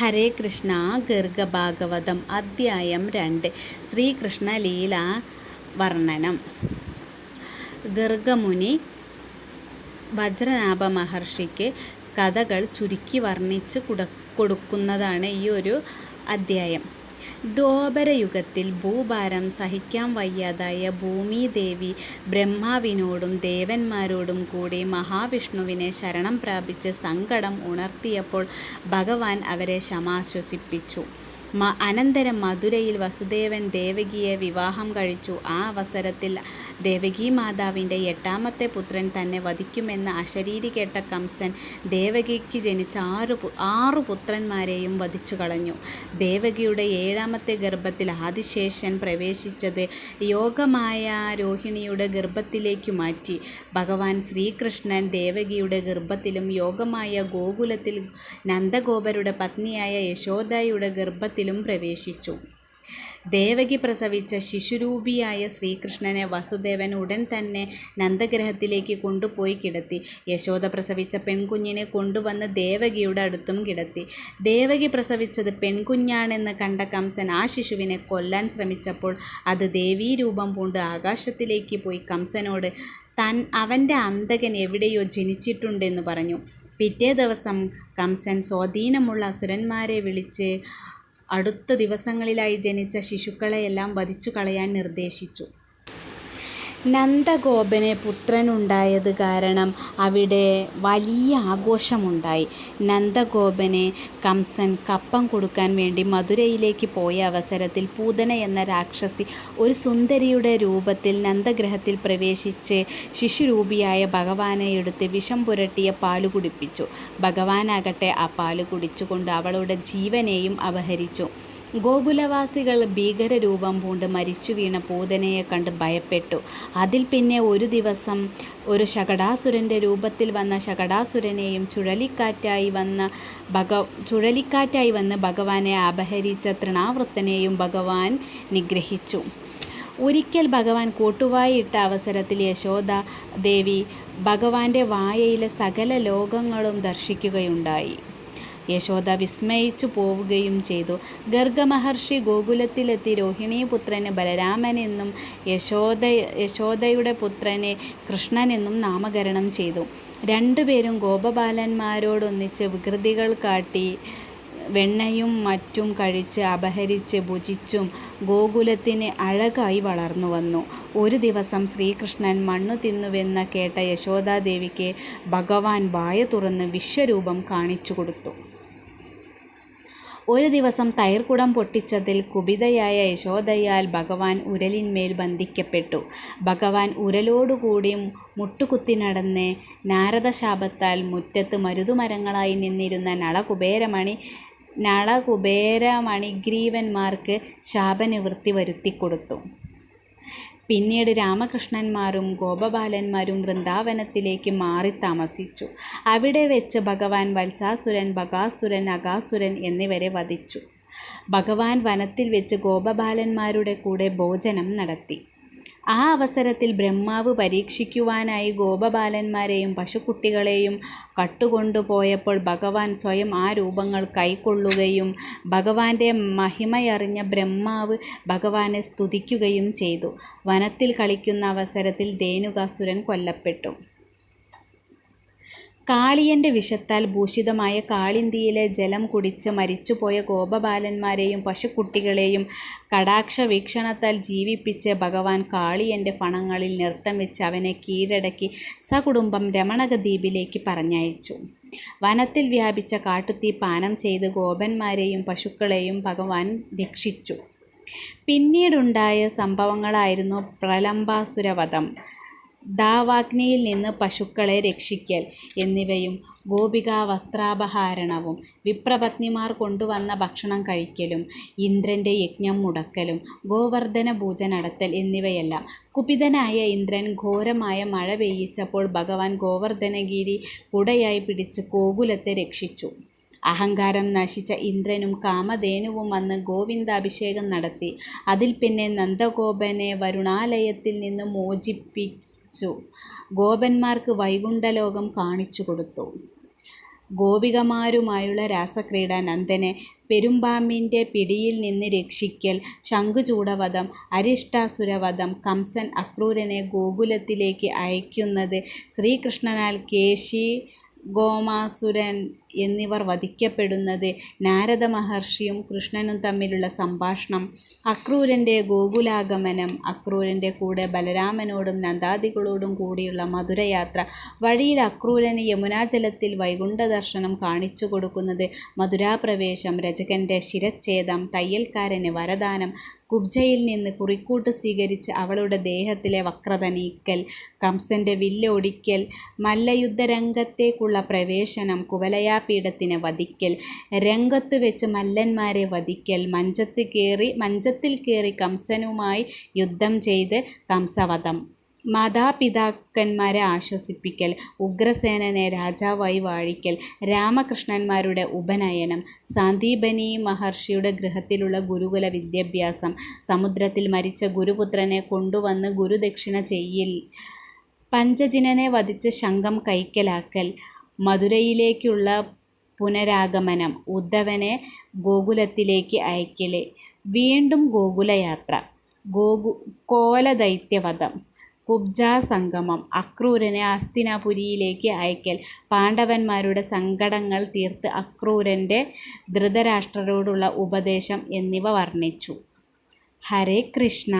ഹരേ കൃഷ്ണ ഗർഗഭാഗവതം അധ്യായം രണ്ട്. ശ്രീകൃഷ്ണ ലീല വർണനം ഗർഗമുനി വജ്രനാഭ മഹർഷിക്ക് കഥകൾ ചുരുക്കി വർണിച്ച് കുട കൊടുക്കുന്നതാണ് ഈ ഒരു അദ്ധ്യായം ദ്വാപരയുഗത്തിൽ ഭൂഭാരം സഹിക്കാൻ വയ്യാതായ ഭൂമിദേവി ബ്രഹ്മാവിനോടും ദേവന്മാരോടും കൂടി മഹാവിഷ്ണുവിനെ ശരണം പ്രാപിച്ച് സങ്കടം ഉണർത്തിയപ്പോൾ ഭഗവാൻ അവരെ ശമാശ്വസിപ്പിച്ചു. അനന്തരം മധുരയിൽ വസുദേവൻ ദേവകിയെ വിവാഹം കഴിച്ചു. ആ അവസരത്തിൽ ദേവകി മാതാവിന്റെ എട്ടാമത്തെ പുത്രൻ തന്നെ വധിക്കുമെന്ന് അശരീരി കേട്ട കംസൻ ദേവകിക്ക് ജനിച്ച ആറ് ആറു പുത്രന്മാരെയും വധിച്ചു കളഞ്ഞു ദേവകിയുടെ ഏഴാമത്തെ ഗർഭത്തിൽ ആദിശേഷൻ പ്രവേശിച്ചത് യോഗമായ രോഹിണിയുടെ ഗർഭത്തിലേക്ക് മാറ്റി. ഭഗവാൻ ശ്രീകൃഷ്ണൻ ദേവകിയുടെ ഗർഭത്തിലും യോഗമായ ഗോകുലത്തിൽ നന്ദഗോപരുടെ പത്നിയായ യശോദയുടെ ഗർഭത്തിലും പ്രവേശിച്ചു. ദേവകി പ്രസവിച്ച ശിശുരൂപിയായ ശ്രീകൃഷ്ണനെ വസുദേവൻ ഉടൻ തന്നെ നന്ദഗ്രഹത്തിലേക്ക് കൊണ്ടുപോയി കിടത്തി. യശോദ പ്രസവിച്ച പെൺകുഞ്ഞിനെ കൊണ്ടുവന്ന് ദേവകിയുടെ അടുത്തും കിടത്തി. ദേവകി പ്രസവിച്ചത് പെൺകുഞ്ഞാണെന്ന് കണ്ട കംസൻ ആ ശിശുവിനെ കൊല്ലാൻ ശ്രമിച്ചപ്പോൾ അത് ദേവീരൂപം പൂണ്ട് ആകാശത്തിലേക്ക് പോയി കംസനോട് തൻ അവന്റെ അന്തകൻ എവിടെയോ ജനിച്ചിട്ടുണ്ടെന്ന് പറഞ്ഞു. പിറ്റേ ദിവസം കംസൻ സ്വാധീനമുള്ള അസുരന്മാരെ വിളിച്ച് അടുത്ത ദിവസങ്ങളിലായി ജനിച്ച ശിശുക്കളെയെല്ലാം വധിച്ചുകളയാൻ നിർദ്ദേശിച്ചു. നന്ദഗോപന് പുത്രനുണ്ടായത് കാരണം അവിടെ വലിയ ആഘോഷമുണ്ടായി. നന്ദഗോപന് കംസൻ കപ്പം കൊടുക്കാൻ വേണ്ടി മധുരയിലേക്ക് പോയ അവസരത്തിൽ പൂതന എന്ന രാക്ഷസി ഒരു സുന്ദരിയുടെ രൂപത്തിൽ നന്ദഗ്രഹത്തിൽ പ്രവേശിച്ച് ശിശുരൂപിയായ ഭഗവാനെ എടുത്ത് വിഷം പുരട്ടിയ പാൽ കുടിപ്പിച്ചു. ഭഗവാനാകട്ടെ ആ പാൽ കുടിച്ചുകൊണ്ട് അവളുടെ ജീവനെയും അപഹരിച്ചു. ഗോകുലവാസികൾ ഭീകരരൂപം പൂണ്ട് മരിച്ചു വീണ പൂതനയെ കണ്ട് ഭയപ്പെട്ടു. അതിൽ പിന്നെ ഒരു ദിവസം ഒരു ശകടാസുരന്റെ രൂപത്തിൽ വന്ന ശകടാസുരനെയും ചുഴലിക്കാറ്റായി വന്ന ഭഗ ചുഴലിക്കാറ്റായി വന്ന് ഭഗവാനെ അപഹരിച്ച തൃണാവൃത്തനെയും ഭഗവാൻ നിഗ്രഹിച്ചു. ഒരിക്കൽ ഭഗവാൻ കൂട്ടുവായിട്ട അവസരത്തിൽ യശോദ ദേവി ഭഗവാന്റെ വായയിലെ സകല ലോകങ്ങളും ദർശിക്കുകയുണ്ടായി. യശോദ വിസ്മയിച്ചു പോവുകയും ചെയ്തു. ഗർഗമഹർഷി ഗോകുലത്തിലെത്തി രോഹിണീപുത്രന് ബലരാമനെന്നും യശോദയുടെ പുത്രനെ കൃഷ്ണനെന്നും നാമകരണം ചെയ്തു. രണ്ടുപേരും ഗോപബാലന്മാരോടൊന്നിച്ച് വികൃതികൾ കാട്ടി വെണ്ണയും മറ്റും കഴിച്ച് അപഹരിച്ച് ഭുജിച്ചും ഗോകുലത്തിന് അഴകായി വളർന്നു വന്നു ഒരു ദിവസം ശ്രീകൃഷ്ണൻ മണ്ണു തിന്നുവെന്ന കേട്ട യശോദാദേവിക്ക് ഭഗവാൻ വായ തുറന്ന് വിശ്വരൂപം കാണിച്ചുകൊടുത്തു. ഒരു ദിവസം തൈർക്കുടം പൊട്ടിച്ചതിൽ കുപിതയായ യശോദയാൽ ഭഗവാൻ ഉരലിന്മേൽ ബന്ധിക്കപ്പെട്ടു. ഭഗവാൻ ഉരലോടുകൂടി മുട്ടുകുത്തി നടന്ന് നാരദശാപത്താൽ മുറ്റത്ത് മരുതുമരങ്ങളായി നിന്നിരുന്ന നളകുബേരമണി നളകുബേരമണിഗ്രീവന്മാർക്ക് ശാപനിവൃത്തി വരുത്തിക്കൊടുത്തു. പിന്നീട് രാമകൃഷ്ണന്മാരും ഗോപബാലന്മാരും വൃന്ദാവനത്തിലേക്ക് മാറി താമസിച്ചു അവിടെ വെച്ച് ഭഗവാൻ വത്സാസുരൻ ബകാസുരൻ അകാസുരൻ എന്നിവരെ വധിച്ചു. ഭഗവാൻ വനത്തിൽ വെച്ച് ഗോപബാലന്മാരുടെ കൂടെ ഭോജനം നടത്തി. ആ അവസരത്തിൽ ബ്രഹ്മാവ് പരീക്ഷിക്കുവാനായി ഗോപബാലന്മാരെയും പശുക്കുട്ടികളെയും കട്ടുകൊണ്ടുപോയപ്പോൾ ഭഗവാൻ സ്വയം ആ രൂപങ്ങൾ കൈക്കൊള്ളുകയും ഭഗവാന്റെ മഹിമയറിഞ്ഞ ബ്രഹ്മാവ് ഭഗവാനെ സ്തുതിക്കുകയും ചെയ്തു. വനത്തിൽ കളിക്കുന്ന അവസരത്തിൽ ധേനുകാസുരൻ കൊല്ലപ്പെട്ടു. കാളിയന്റെ വിഷത്താൽ ഭൂഷിതമായ കാളിന്തിയിലെ ജലം കുടിച്ച് മരിച്ചുപോയ ഗോപബാലന്മാരെയും പശുക്കുട്ടികളെയും കടാക്ഷ വീക്ഷണത്താൽ ജീവിപ്പിച്ച് ഭഗവാൻ കാളിയന്റെ ഫണങ്ങളിൽ നൃത്തം വെച്ച് അവനെ കീഴടക്കി സകുടുംബം രമണകദ്വീപിലേക്ക് പറഞ്ഞയച്ചു. വനത്തിൽ വ്യാപിച്ച കാട്ടുതീ പാനം ചെയ്ത് ഗോപന്മാരെയും പശുക്കളെയും ഭഗവാൻ രക്ഷിച്ചു. പിന്നീടുണ്ടായ സംഭവങ്ങളായിരുന്നു പ്രലംബാസുരവധം, ദാവാഗ്നിയിൽ നിന്ന് പശുക്കളെ രക്ഷിക്കൽ എന്നിവയും ഗോപികാവസ്ത്രാപഹരണവും വിപ്രപത്നിമാർ കൊണ്ടുവന്ന ഭക്ഷണം കഴിക്കലും ഇന്ദ്രന്റെ യജ്ഞം മുടക്കലും ഗോവർദ്ധന പൂജ നടത്തൽ എന്നിവയെല്ലാം. കുപിതനായ ഇന്ദ്രൻ ഘോരമായ മഴ പെയ്യിച്ചപ്പോൾ ഭഗവാൻ ഗോവർദ്ധനഗിരി കുടയായി പിടിച്ച് ഗോകുലത്തെ രക്ഷിച്ചു. അഹങ്കാരം നശിച്ച ഇന്ദ്രനും കാമധേനുവും വന്ന് ഗോവിന്ദാഭിഷേകം നടത്തി. അതിൽ പിന്നെ നന്ദഗോപനെ വരുണാലയത്തിൽ നിന്ന് മോചിപ്പിച്ചു ഗോപന്മാർക്ക് വൈകുണ്ഠലോകം കാണിച്ചു കൊടുത്തു. ഗോപികമാരുമായുള്ള രാസക്രീഡ നന്ദനെ പെരുമ്പാമ്പിന്റെ പിടിയിൽ നിന്ന് രക്ഷിക്കൽ ശംഖുചൂടവധം അരിഷ്ടാസുരവധം കംസൻ അക്രൂരനെ ഗോകുലത്തിലേക്ക് അയക്കുന്നത് ശ്രീകൃഷ്ണനാൽ കേശി ഗോമാസുരൻ എന്നിവർ വധിക്കപ്പെടുന്നത്. നാരദ മഹർഷിയും കൃഷ്ണനും തമ്മിലുള്ള സംഭാഷണം അക്രൂരന്റെ ഗോകുലാഗമനം അക്രൂരന്റെ കൂടെ ബലരാമനോടും നന്ദാദികളോടും കൂടിയുള്ള മധുരയാത്ര വഴിയിൽ അക്രൂരന് യമുനാജലത്തിൽ വൈകുണ്ഠ ദർശനം കാണിച്ചു കൊടുക്കുന്നത് മധുരാപ്രവേശം രചകന്റെ ശിരച്ഛേദം തയ്യൽക്കാരന് വരദാനം കുബ്ജയിൽ നിന്ന് കുറിക്കൂട്ട് സ്വീകരിച്ച് അവളുടെ ദേഹത്തിലെ വക്രത നീക്കൽ കംസന്റെ വില്ലൊടിക്കൽ മല്ലയുദ്ധരംഗത്തേക്കുള്ള പ്രവേശനം കുവലയാപീഠത്തിനെ വധിക്കൽ രംഗത്തു വെച്ച് മല്ലന്മാരെ വധിക്കൽ മഞ്ചത്ത് കയറി മഞ്ചത്തിൽ കയറി കംസനുമായി യുദ്ധം ചെയ്ത് കംസവധം. മാതാപിതാക്കന്മാരെ ആശ്വസിപ്പിക്കൽ ഉഗ്രസേനനെ രാജാവായി വാഴിക്കൽ രാമകൃഷ്ണന്മാരുടെ ഉപനയനം സാന്ദീപനി മഹർഷിയുടെ ഗൃഹത്തിലുള്ള ഗുരുകുല വിദ്യാഭ്യാസം സമുദ്രത്തിൽ മരിച്ച ഗുരുപുത്രനെ കൊണ്ടുവന്ന് ഗുരുദക്ഷിണ ചെയ്യൽ പഞ്ചജിനനെ വധിച്ച് ശംഖം കൈക്കലാക്കൽ മധുരയിലേക്കുള്ള പുനരാഗമനം ഉദ്ധവനെ ഗോകുലത്തിലേക്ക് അയക്കൽ വീണ്ടും ഗോകുലയാത്ര ഗോകു കോലദൈത്യവധം. കുബ്ജാസംഗമം. അക്രൂരനെ ഹസ്തിനാപുരിയിലേക്ക് അയക്കൽ. പാണ്ഡവന്മാരുടെ സങ്കടങ്ങൾ തീർത്ത് അക്രൂരന്റെ ധൃതരാഷ്ട്രരോടുള്ള ഉപദേശം എന്നിവ വർണിച്ചു. ഹരേ കൃഷ്ണ.